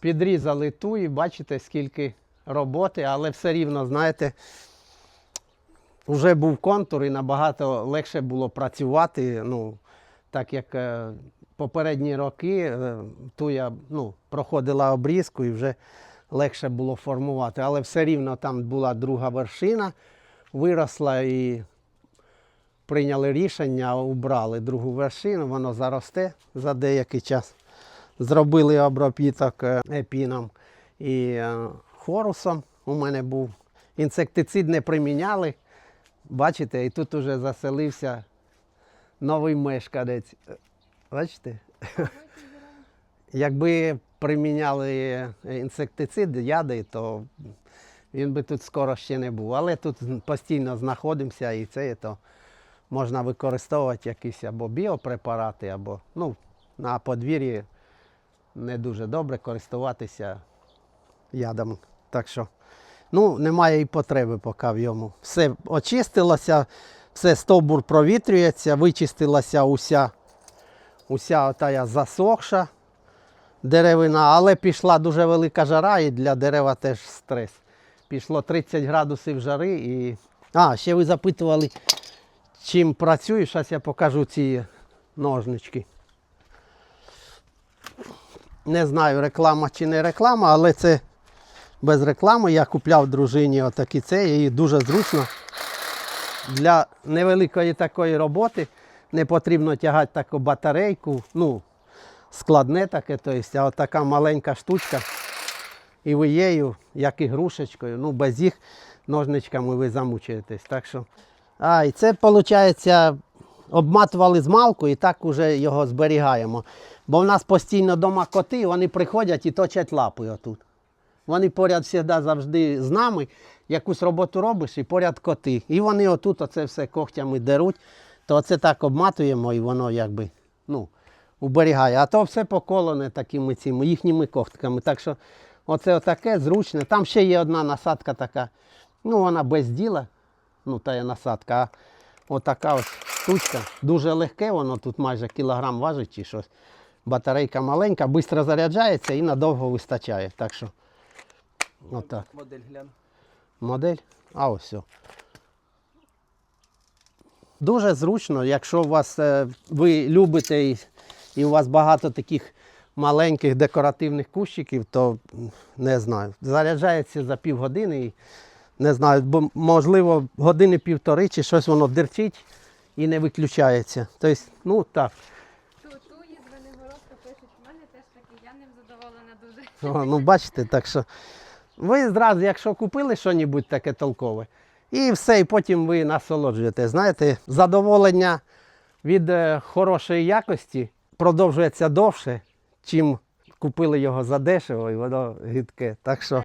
підрізали ту і бачите, скільки роботи, але все рівно, знаєте, вже був контур і набагато легше було працювати. Ну, так як е, попередні роки е, ту я ну, проходила обрізку і вже легше було формувати. Але все рівно там була друга вершина, виросла і прийняли рішення, убрали другу вершину, воно заросте за деякий час. Зробили обробіток е, епіном і е, хорусом. У мене був інсектицид не приміняли. Бачите, і тут уже заселився новий мешканець. Е, Бачите? Якби приміняли інсектицид, яди, то він би тут скоро ще не був. Але тут постійно знаходимося і це то можна використовувати якісь або біопрепарати, або ну, на подвір'ї не дуже добре користуватися ядами. Так що ну, немає і потреби поки в йому. Все очистилося, все стовбур провітрюється, вичистилася уся, уся отая засохша деревина, але пішла дуже велика жара і для дерева теж стрес. Пішло 30 градусів жари і. А, ще ви запитували, чим працюю. Зараз я покажу ці ножнички. Не знаю, реклама чи не реклама, але це без реклами. Я купляв дружині отакі це і дуже зручно. Для невеликої такої роботи не потрібно тягати таку батарейку. Ну, складне таке, то есть, а от така маленька штучка. І ви єю, як ігрушечкою, ну без їх ножничками ви замучуєтесь. Так що. А, і це, виходить, обматували змалку і так вже його зберігаємо. Бо в нас постійно вдома коти, вони приходять і точать лапою отут. Вони поряд завжди завжди з нами. Якусь роботу робиш і поряд коти. І вони отут оце все когтями деруть. То оце так обматуємо і воно якби ну, уберігає. А то все поколене такими цими їхніми когтками. Так що оце отаке зручне. Там ще є одна насадка така. Ну, вона без діла. Ну, та є насадка. А отака ось штучка. Дуже легке, воно тут майже кілограм важить чи щось. Батарейка маленька, швидко заряджається і надовго вистачає. Так що, отак. Модель глян. Модель. А ось. все. Дуже зручно, якщо у вас, е, ви любите і, і у вас багато таких маленьких декоративних кущиків, то не знаю. Заряджається за півгодини і не знаю, бо можливо години півтори чи щось воно дерчить і не виключається. Тобто, ну так. Ту, ту із Венигородка пишуть, в мене теж такий, я ним задоволена дуже. О, ну бачите, так що ви зразу, якщо купили щось таке толкове, і все, і потім ви насолоджуєте. Знаєте, задоволення від е, хорошої якості продовжується довше, чим купили його задешево, і воно гидке. Так що